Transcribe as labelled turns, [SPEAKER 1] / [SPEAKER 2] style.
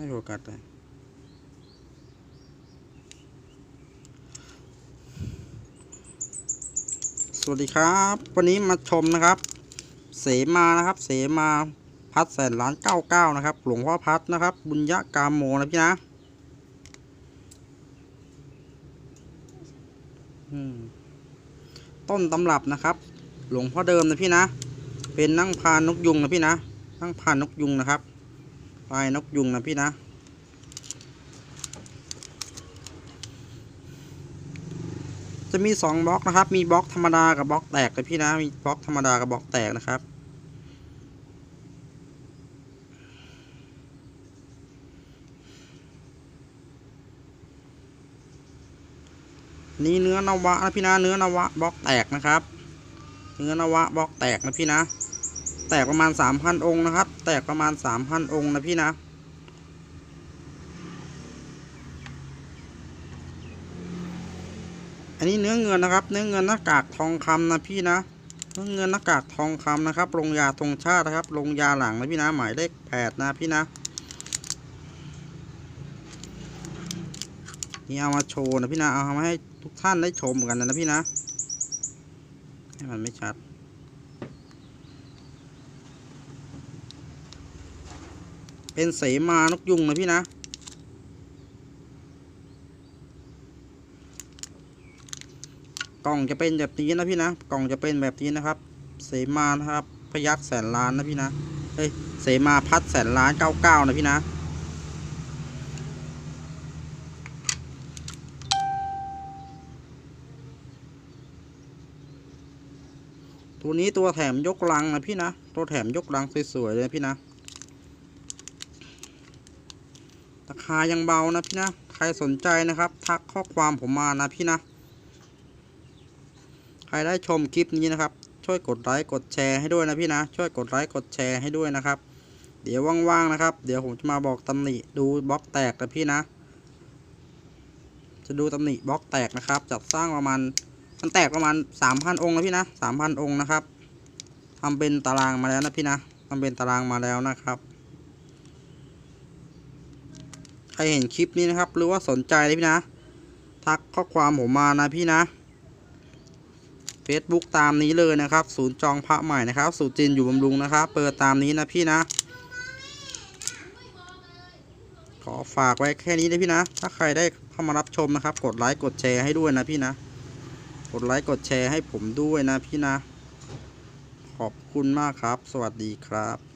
[SPEAKER 1] ไม่โฟกัสเลยสวัสดีครับ วันนี้มาชมนะครับ เสมานะครับ เสมาพัดแสนล้านเก้าเก้านะครับ หลวงพ่อพัดนะครับ บุญยะกามโมนะพี่นะต้นตำรับนะครับ หลวงพ่อเดิมนะพี่นะ เป็นนั่งพานนกยุงนะพี่นะ นั่งพานนกยุงนะครับ ลายนกยุงนะพี่นะ จะมีสองบล็อกนะครับ มีบล็อกธรรมดากับบล็อกแตกนะพี่นะ มีบล็อกธรรมดากับบล็อกแตกนะครับนี่เนื้อนวะนะพี่นะ เนื้อนวะบล็อกแตกนะครับ เนื้อนวะบล็อกแตกนะพี่นะ แตกประมาณสามพันองค์นะครับ แตกประมาณสามพันองค์นะพี่นะ อันนี้เนื้อเงินนะครับ เนื้อเงินหน้ากากทองคำนะพี่นะ เนื้อเงินหน้ากากทองคำนะครับลงยาธงชาตินะครับลงยาหลังนะพี่นะ หมายเลขแปดนะพี่นะ นี่เอามาโชว์นะพี่นะ เอามาให้ทุกท่านได้ชมกันนะพี่นะ ให้มันไม่ชัด เป็นเสมานกยุงนะพี่นะกล่องจะเป็นแบบนี้นะพี่นะกล่องจะเป็นแบบนี้นะครับ เสมานะครับพยักแสนล้านนะพี่นะเฮ้ยเสมาพัดแสนล้านเก้าเก้านะพี่นะตัวนี้ตัวแถมยกลังนะพี่นะ ตัวแถมยกลังสวยๆเลยพี่นะ ราคายังเบานะพี่นะ ใครสนใจนะครับ ทักข้อความผมมานะพี่นะ ใครได้ชมคลิปนี้นะครับ ช่วยกดไลค์กดแชร์ให้ด้วยนะพี่นะ ช่วยกดไลค์กดแชร์ให้ด้วยนะครับ เดี๋ยวว่างๆนะครับ เดี๋ยวผมจะมาบอกตำหนิดูบล็อกแตกนะพี่นะ จะดูตำหนิบล็อกแตกนะครับจัดสร้างประมาณมันแตกประมาณสามพันองค์นะพี่นะสามพันองค์นะครับทำเป็นตารางมาแล้วนะพี่นะทำเป็นตารางมาแล้วนะครับ ใค รเห็นคลิปนี้นะครับ หรือว่าสนใจนะพี่นะ ทักข้อความผมมานะพี่นะ Facebook ตามนี้เลยนะครับ ศูนย์จองพระใหม่นะครับ สูตรจินอยู่บำรุงนะครับ เปิดตามนี้นะพี่นะ ขอฝากไว้แค่นี้นะพี่นะ ถ้าใครได้เข้ามารับชมนะครับ กดไลค์กดแชร์ให้ด้วยนะพี่นะ กดไลค์กดแชร์ให้ผมด้วยนะพี่นะ ขอบคุณมากครับ สวัสดีครับ